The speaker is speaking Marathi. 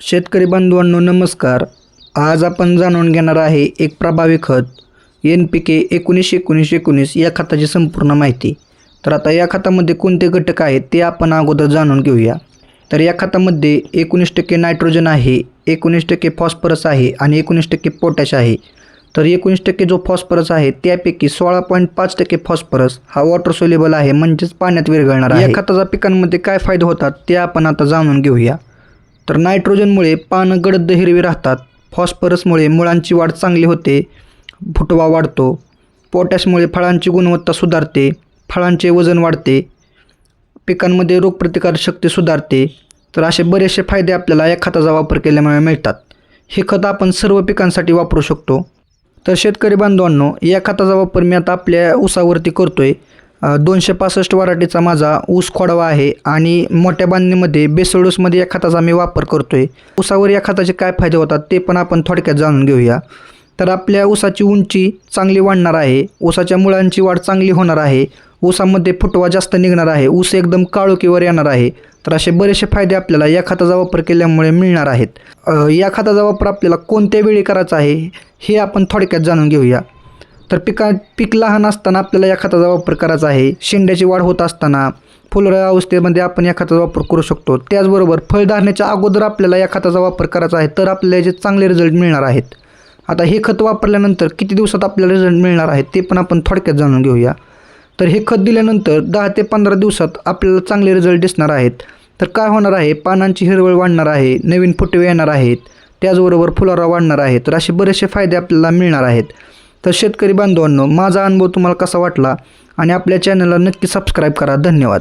शेतकरी बांधवांनो नमस्कार. आज आपण जाणून घेणार आहे एक प्रभावी खत एन पी के एकोणीस एकोणीस एकोणीस या खताची संपूर्ण माहिती. तर आता या खतामध्ये कोणते घटक आहेत ते आपण अगोदर जाणून घेऊया. तर या खतामध्ये एकोणीस टक्के नायट्रोजन आहे एकोणीस टक्के फॉस्फरस आहे आणि एकोणीस टक्के पोटॅश आहे. तर एकोणीस टक्के जो फॉस्फरस आहे त्यापैकी सोळा पॉईंट पाच टक्के फॉस्फरस हा वॉटर सोलेबल आहे म्हणजेच पाण्यात विरघळणार आहे. या खताचा पिकांमध्ये काय फायदे होतात ते आपण आता जाणून घेऊया. तर नायट्रोजनमुळे पानं गडद हिरवी राहतात. फॉस्फरसमुळे मुळांची वाढ चांगली होते. फुटवा वाढतो. पोटॅशमुळे फळांची गुणवत्ता सुधारते. फळांचे वजन वाढते. पिकांमध्ये रोगप्रतिकारशक्ती सुधारते. तर असे बरेचसे फायदे आपल्याला या खताचा वापर केल्यामुळे मिळतात. हे खत आपण सर्व पिकांसाठी वापरू शकतो. तर शेतकरी बांधवांनो या खताचा वापर मी आता आपल्या ऊसावरती करतो आहे दोनशे पासष्ट वराठीचा माझा ऊस खोडवा आहे आणि मोठ्या बांधणीमध्ये बेसळूसमध्ये या खताचा मी वापर करतो आहे ऊसावर या खताचे काय फायदे होतात ते पण आपण थोडक्यात जाणून घेऊया. तर आपल्या ऊसाची उंची चांगली वाढणार आहे ऊसाच्या मुळांची वाढ चांगली होणार आहे ऊसामध्ये फुटवा जास्त निघणार आहे ऊस एकदम काळोखीवर येणार आहे. तर असे बरेचसे फायदे आपल्याला या खताचा वापर केल्यामुळे मिळणार आहेत. या खताचा वापर आपल्याला कोणत्या वेळी करायचा आहे हे आपण थोडक्यात जाणून घेऊया. तर पिका पीक लहान असताना आपल्याला या खताचा वापर करायचा आहे. शेंड्याची वाढ होत असताना फुलऱ्या अवस्थेमध्ये आपण या खताचा वापर करू शकतो. त्याचबरोबर फळधारण्याच्या अगोदर आपल्याला या खताचा वापर करायचा आहे. तर आपल्याला याचे चांगले रिझल्ट मिळणार आहेत. आता हे खत वापरल्यानंतर किती दिवसात आपल्याला रिझल्ट मिळणार आहे ते पण आपण थोडक्यात जाणून घेऊया. तर हे खत दिल्यानंतर दहा ते पंधरा दिवसात आपल्याला चांगले रिझल्ट दिसणार आहेत. तर काय होणार आहे? पानांची हिरवळ वाढणार आहे. नवीन फुटवे येणार आहेत. त्याचबरोबर फुलारा वाढणार आहे तर असे बरेचसे फायदे आपल्याला मिळणार आहेत. तर शेतकरी बांधवांनो माझा अनुभव तुम्हाला कसा वाटला? आणि आपल्या चॅनलला नक्की सबस्क्राईब करा. धन्यवाद.